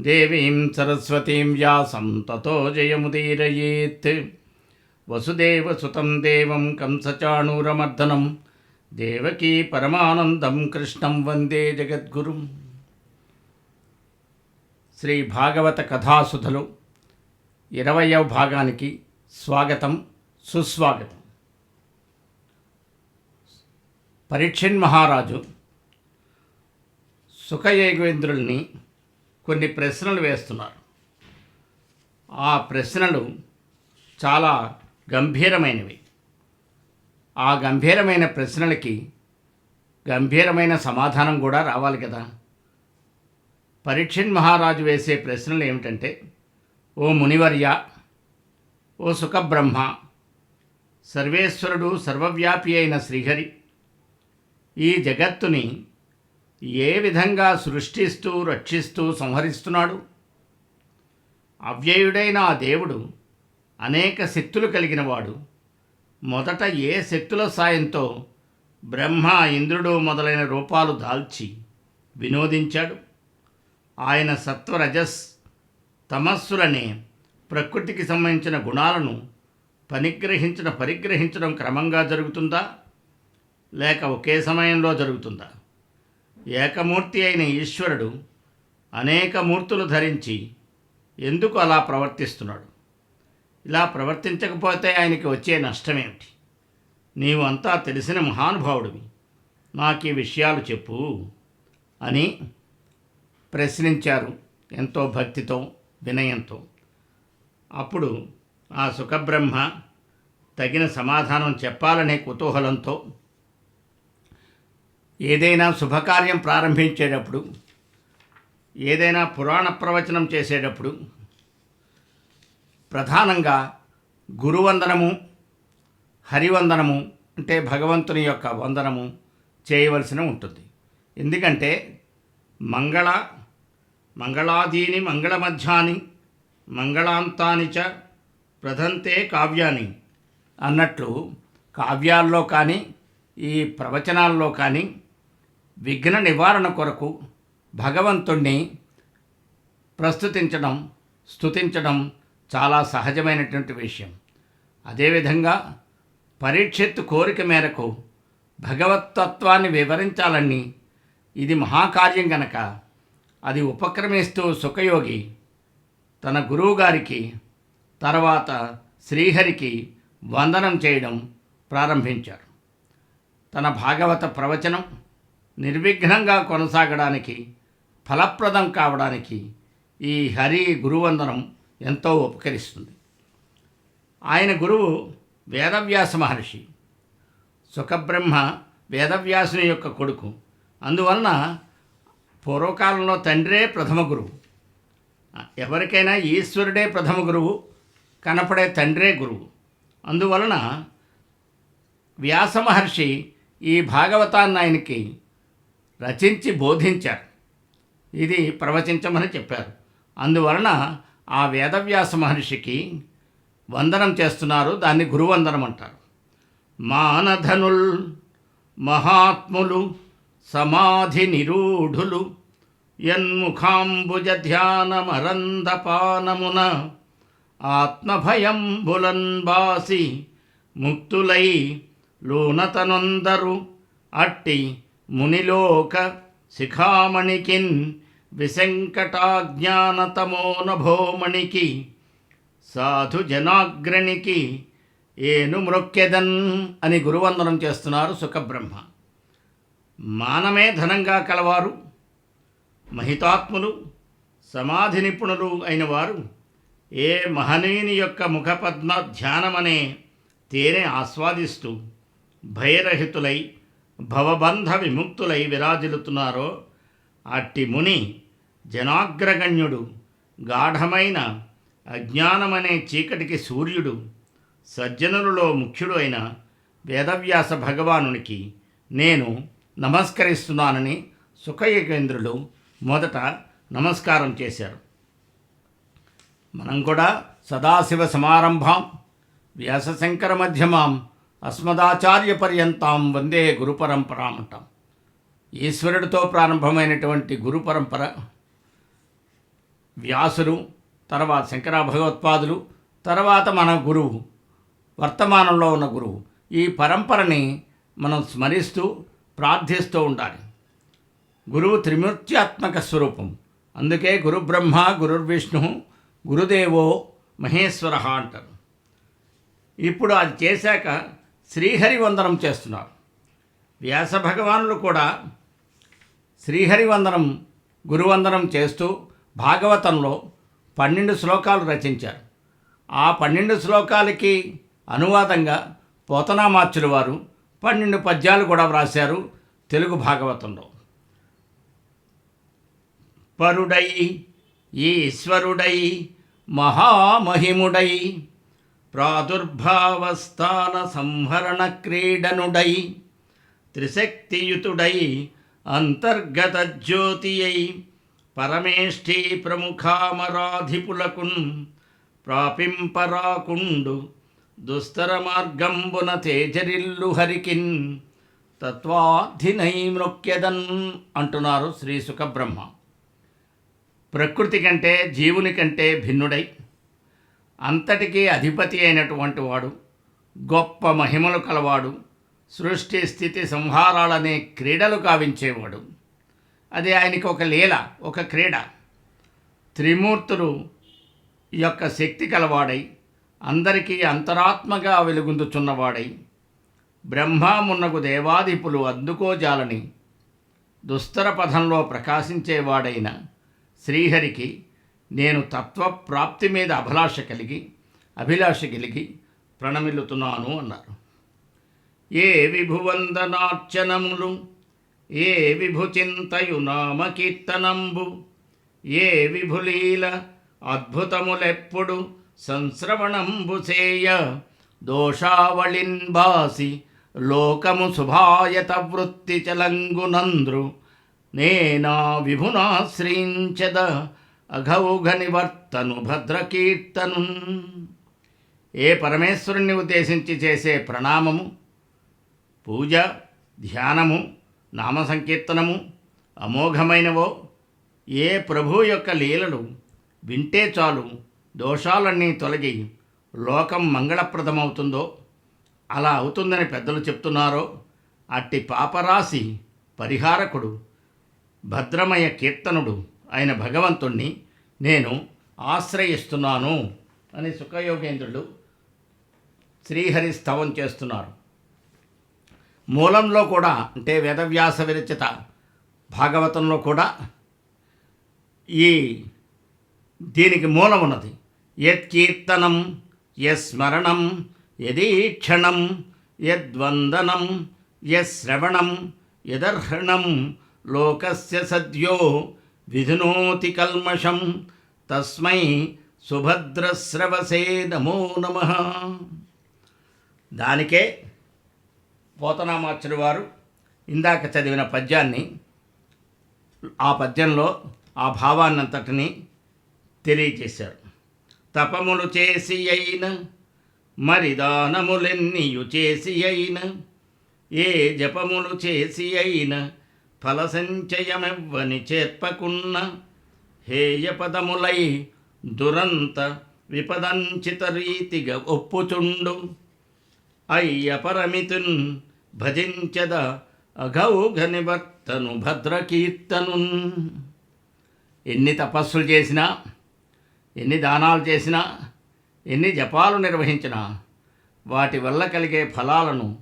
దేవీం సరస్వతీం వ్యాసం తతో జయముదీరయేత్. వసుదేవసుతం దేవం కంసచాణూరమర్దనం దేవకీ పరమానందం కృష్ణం వందే జగద్గురుం. శ్రీ భాగవత కథాసుధలు ఇరవయవ భాగానికి స్వాగతం సుస్వాగతం. పరీక్షన్ మహారాజు సుఖయేగేంద్రుల్ని కొన్ని ప్రశ్నలు వేస్తున్నారు. ఆ ప్రశ్నలు చాలా గంభీరమైనవి. ఆ గంభీరమైన ప్రశ్నలకి గంభీరమైన సమాధానం కూడా రావాలి కదా. పరీక్షన్ మహారాజు వేసే ప్రశ్నలు ఏమిటంటే ఓ మునివర్య ఓ సుఖబ్రహ్మ సర్వేశ్వరుడు సర్వవ్యాపి అయిన శ్రీహరి ఈ జగత్తుని ఏ విధంగా సృష్టిస్తూ రక్షిస్తూ సంహరిస్తున్నాడు? అవ్యయుడైన ఆ దేవుడు అనేక శక్తులు కలిగినవాడు. మొదట ఏ శక్తుల సాయంతో బ్రహ్మ ఇంద్రుడు మొదలైన రూపాలు దాల్చి వినోదించాడు. ఆయన సత్వరజస్ తమస్సులనే ప్రకృతికి సంబంధించిన గుణాలను పనిగ్రహించిన పరిగ్రహించడం క్రమంగా జరుగుతుందా? లేక ఒకే సమయంలో జరుగుతుందా? ఏకమూర్తి అయిన ఈశ్వరుడు అనేక మూర్తులు ధరించి ఎందుకు అలా ప్రవర్తిస్తున్నాడు? ఇలా ప్రవర్తించకపోతే ఆయనకి వచ్చే నష్టమేమిటి? నీవు అంతా తెలిసిన మహానుభావుడివి. నాకు ఈ విషయాలు చెప్పు అని ప్రశ్నించారు ఎంతో భక్తితో వినయంతో. అప్పుడు ఆ సుఖబ్రహ్మ తగిన సమాధానం చెప్పాలనే కుతూహలంతో ఏదైనా శుభకార్యం ప్రారంభించేటప్పుడు ఏదైనా పురాణ ప్రవచనం చేసేటప్పుడు ప్రధానంగా గురువందనము హరివందనము అంటే భగవంతుని యొక్క వందనము చేయవలసిన ఉంటుంది. ఎందుకంటే మంగళ మంగళాదీని మంగళమధ్యాని మంగళాంతాని చ ప్రధంతే కావ్యాని అన్నట్లు కావ్యాల్లో కానీ ఈ ప్రవచనాల్లో కానీ విఘ్న నివారణ కొరకు భగవంతుణ్ణి ప్రస్తుతించడం స్తుతించడం చాలా సహజమైనటువంటి విషయం. అదేవిధంగా పరీక్షిత్తు కోరిక మేరకు భగవతత్వాన్ని వివరించాలని ఇది మహాకార్యం గనక అది ఉపక్రమిస్తూ సుఖయోగి తన గురువుగారికి తర్వాత శ్రీహరికి వందనం చేయడం ప్రారంభించారు. తన భాగవత ప్రవచనం నిర్విఘ్నంగా కొనసాగడానికి ఫలప్రదం కావడానికి ఈ హరి గురువందనం ఎంతో ఉపకరిస్తుంది. ఆయన గురువు వేదవ్యాస మహర్షి. సుఖబ్రహ్మ వేదవ్యాసుని యొక్క కొడుకు. అందువలన పూర్వకాలంలో తండ్రే ప్రథమ గురువు. ఎవరికైనా ఈశ్వరుడే ప్రథమ గురువు కనపడే తండ్రే గురువు. అందువలన వ్యాస మహర్షి ఈ భాగవతాన్ని ఆయనకి రచించి బోధించారు. ఇది ప్రవచించమని చెప్పారు. అందువలన ఆ వేదవ్యాస మహర్షికి వందనం చేస్తున్నారు దాన్ని గురువందనం అంటారు. మానధనుల్ మహాత్ములు సమాధి నిరూఢులు యన్ముఖాంబుజ ధ్యానమరంధపానమున ఆత్మభయం బాసి ముక్తులై లోనతనొందరు అట్టి మునిలోక శిఖామణికిన్ విశంకటాజ్ఞానతమోనభోమణికి సాధుజనాగ్రణికి ఏను మృక్కెదన్ అని గురువందనం చేస్తున్నారు సుఖబ్రహ్మ. మానమే ధనంగా కలవారు మహితాత్ములు సమాధి నిపుణులు అయిన వారు ఏ మహనీయుని యొక్క ముఖపద్మ ధ్యానమనే తేనె ఆస్వాదిస్తూ భయరహితులై భవబంధ విముక్తులై విరాజిల్లుతున్నారో అట్టి ముని జనాగ్రగణ్యుడు గాఢమైన అజ్ఞానమనే చీకటికి సూర్యుడు సజ్జనులలో ముఖ్యుడు అయిన వేదవ్యాస భగవానునికి నేను నమస్కరిస్తున్నానని సుఖయేంద్రులు మొదట నమస్కారం చేశారు. మనం కూడా సదాశివ సమారంభాం వ్యాసశంకర మధ్యమాం అస్మదాచార్య పర్యంతాం వందే గురుపరంపర అంటాం ఈశ్వరుడితో ప్రారంభమైనటువంటి గురు పరంపర వ్యాసులు తర్వాత శంకర భగవత్పాదులు తర్వాత మన గురువు వర్తమానంలో ఉన్న గురువు ఈ పరంపరని మనం స్మరిస్తూ ప్రార్థిస్తూ ఉండాలి. గురువు త్రిమూర్త్యాత్మక స్వరూపం. అందుకే గురు బ్రహ్మ గురుర్విష్ణు గురుదేవో మహేశ్వర అంటారు. ఇప్పుడు అది చేశాక శ్రీహరి వందనం చేస్తున్నారు. వ్యాస భగవానులు కూడా శ్రీహరి వందనం గురువందనం చేస్తూ భాగవతంలో పన్నెండు శ్లోకాలు రచించారు. ఆ పన్నెండు శ్లోకాలకి అనువాదంగా పోతనామాచ్యుల వారు పన్నెండు పద్యాలు కూడా వ్రాశారు తెలుగు భాగవతంలో. పరుడై ఈశ్వరుడై మహామహిముడై ప్రాదుర్భావస్థాన సంహరణ క్రీడనుడై త్రిశక్తియుతుడై అంతర్గత జ్యోతి అయి పరమేష్ఠి ప్రముఖామరాధిపులకున్ ప్రాపింపరాకుండు దుస్తర మార్గంబున తేజరిల్లు హరికిన్ తత్వాధినై మృక్యదన్ అంటున్నారు శ్రీ సుఖబ్రహ్మ. ప్రకృతి కంటే జీవుని కంటే భిన్నుడై అంతటికీ అధిపతి అయినటువంటి వాడు గొప్ప మహిమలు కలవాడు సృష్టి స్థితి సంహారాలనే క్రీడలు కావించేవాడు అది ఆయనకి ఒక లీల ఒక క్రీడ. త్రిమూర్తులు యొక్క శక్తి కలవాడై అందరికీ అంతరాత్మగా వెలుగొందుచున్నవాడై బ్రహ్మామున్నగు దేవాదిపులు అందుకోజాలని దుస్తర పథంలో ప్రకాశించేవాడైన శ్రీహరికి నేను తత్వ ప్రాప్తి మీద అభిలాష కలిగి అభిలాష కలిగి ప్రణమిల్లుతున్నాను అన్నారు. ఏ విభువందనార్చనములు ఏ విభుచింతయు నామకీర్తనంబు ఏ విభులీల అద్భుతములెప్పుడు సంశ్రవణంబు చేయ దోషావళిన్ బాసి లోకము శుభాయత వృత్తి చలంగునంద్రు నేనా విభునాశ్రయించద అఘౌఘనివర్తను భద్రకీర్తను ఏ పరమేశ్వరుణ్ణి ఉద్దేశించి చేసే ప్రణామము పూజ ధ్యానము నామ సంకీర్తనము అమోఘమైనవో ఏ ప్రభు యొక్క లీలలు వింటే చాలు దోషాలన్నీ తొలగి లోకం మంగళప్రదమవుతుందో అలా అవుతుందని పెద్దలు చెప్తున్నారో అట్టి పాపరాశి పరిహారకుడు భద్రమయ కీర్తనుడు అయిన భగవంతుణ్ణి నేను ఆశ్రయిస్తున్నాను అని సుఖయోగేంద్రుడు శ్రీహరి స్తవం చేస్తున్నారు. మూలంలో కూడా అంటే వేదవ్యాస విరచిత భాగవతంలో కూడా ఈ దీనికి మూలం ఉన్నది. యత్కీర్తనం యస్మరణం యదీక్షణం యద్వందనం యశ్రవణం యదర్హణం లోకస్య సద్యో విధునోతి కల్మషం తస్మై సుభద్రశ్రవసే నమో నమ. దానికే పోతనామాచుడు వారు ఇందాక చదివిన పద్యాన్ని ఆ పద్యంలో ఆ భావాన్నంతటిని తెలియజేశారు. తపములు చేసి అయిన మరి దానములెన్నియు చేసి అయిన ఏ జపములు చేసి అయిన ఫలసంచయమెవ్వని చేత్పకున్న చేర్పకున్న హేయపదములై దురంత విపదంచిత రీతిగా ఒప్పుచుండు. అయ్యపరమితున్ భజించద అఘౌఘ నివర్తను భద్రకీర్తను ఎన్ని తపస్సులు చేసినా ఎన్ని దానాలు చేసినా ఎన్ని జపాలు నిర్వహించినా వాటి వల్ల కలిగే ఫలాలను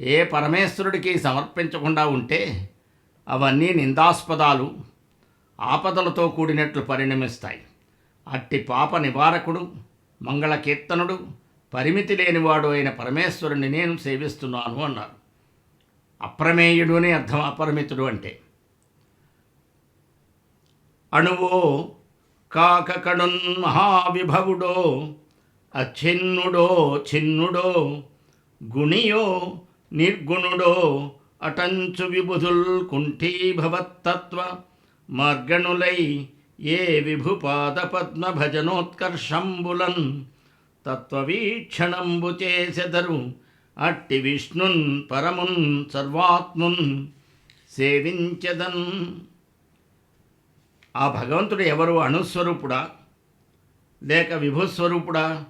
ఏ పరమేశ్వరుడికి సమర్పించకుండా ఉంటే అవన్నీ నిందాస్పదాలు. ఆపదలతో కూడినట్లు పరిణమిస్తాయి. అట్టి పాప నివారకుడు మంగళ కీర్తనుడు పరిమితి లేనివాడు అయిన పరమేశ్వరుని నేను సేవిస్తున్నాను అన్నారు. అప్రమేయుడు అని అర్థం అపరిమితుడు అంటే. అణువో కాకకణున్ మహావిభవుడో అచ్చిన్నుడో చిన్నుడో గుణియో నిర్గుణుడో అటంచు విబుధుల్ కుంఠీభవత్తత్వ మార్గణులై ఏ విభుపాద పద్మ భజనోత్కర్షంబులన్ తత్వవీక్షణంబు చేసెదరు అట్టి విష్ణున్ పరమున్ సర్వాత్మున్ సేవించదన్. ఆ భగవంతుడు ఎవరు? అణుస్వరూపుడా? లేక విభుస్వరూపుడా?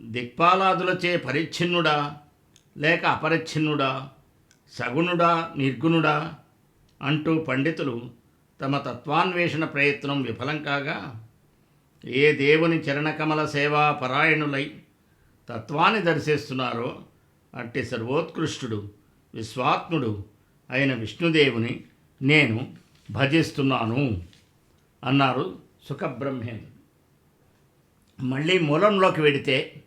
దిక్పాలాదులచే పరిచ్ఛిన్నుడా? లేక అపరిచ్ఛిన్నుడా? సగుణుడా నిర్గుణుడా అంటూ పండితులు తమ తత్వాన్వేషణ ప్రయత్నం విఫలం కాగా ఏ దేవుని చరణకమల సేవా పరాయణులై తత్వాన్ని దర్శిస్తున్నారో అట్టి సర్వోత్కృష్టుడు విశ్వాత్ముడు అయిన విష్ణుదేవుని నేను భజిస్తున్నాను అన్నారు సుఖబ్రహ్మేంద్రుడు. మళ్ళీ మూలంలోకి వెడితే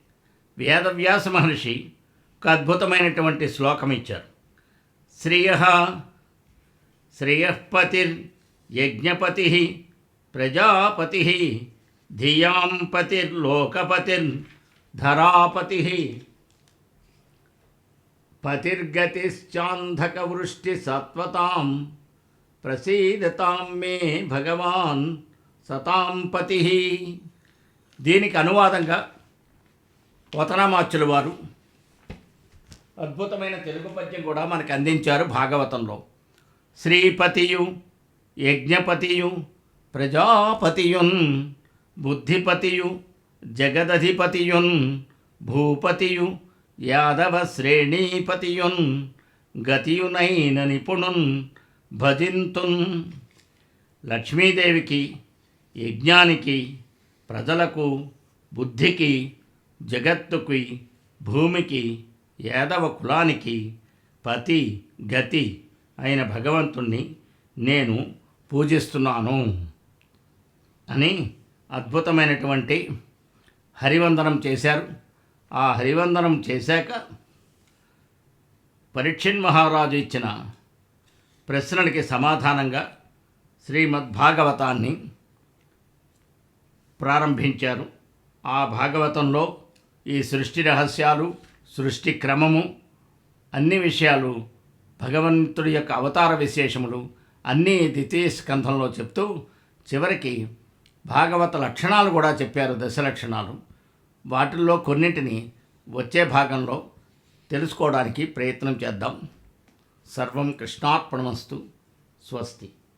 వేదవ్యాస మహర్షి ఒక అద్భుతమైనటువంటి శ్లోకం ఇచ్చారు శ్రియ శ్రేయపతిర్యజ్ఞపతి ప్రజాపతి ధియాం పతిర్లోకపతిర్ ధరాపతి. పతిర్గతిశ్చాంధకవృష్టి సత్వతాం ప్రసీదతాం మే భగవాన్ సతాం పతి. దీనికి అనువాదంగా వతనమాచుల వారు అద్భుతమైన తెలుగు పద్యం కూడా మనకు అందించారు భాగవతంలో. శ్రీపతియు యజ్ఞపతియు ప్రజాపతియున్ బుద్ధిపతియు జగదధిపతియున్ భూపతియు యాదవ శ్రేణీపతియున్ గతియునైన నిపుణున్ భజింతున్. లక్ష్మీదేవికి యజ్ఞానికి ప్రజలకు బుద్ధికి జగత్తుకి భూమికి యాదవ కులానికి పతి గతి అయిన భగవంతుణ్ణి నేను పూజిస్తున్నాను అని అద్భుతమైనటువంటి హరివందనం చేశారు. ఆ హరివందనం చేశాక పరీక్షణ్ మహారాజు ఇచ్చిన ప్రశ్నలకి సమాధానంగా శ్రీమద్భాగవతాన్ని ప్రారంభించారు. ఆ భాగవతంలో ఈ సృష్టి రహస్యాలు సృష్టి క్రమము అన్ని విషయాలు భగవంతుడి యొక్క అవతార విశేషములు అన్నీ ద్వితీయ స్కంధంలో చెప్తూ చివరికి భాగవత లక్షణాలు కూడా చెప్పారు దశ లక్షణాలు. వాటిల్లో కొన్నింటిని వచ్చే భాగంలో తెలుసుకోవడానికి ప్రయత్నం చేద్దాం. సర్వం కృష్ణార్పణమస్తు. స్వస్తి.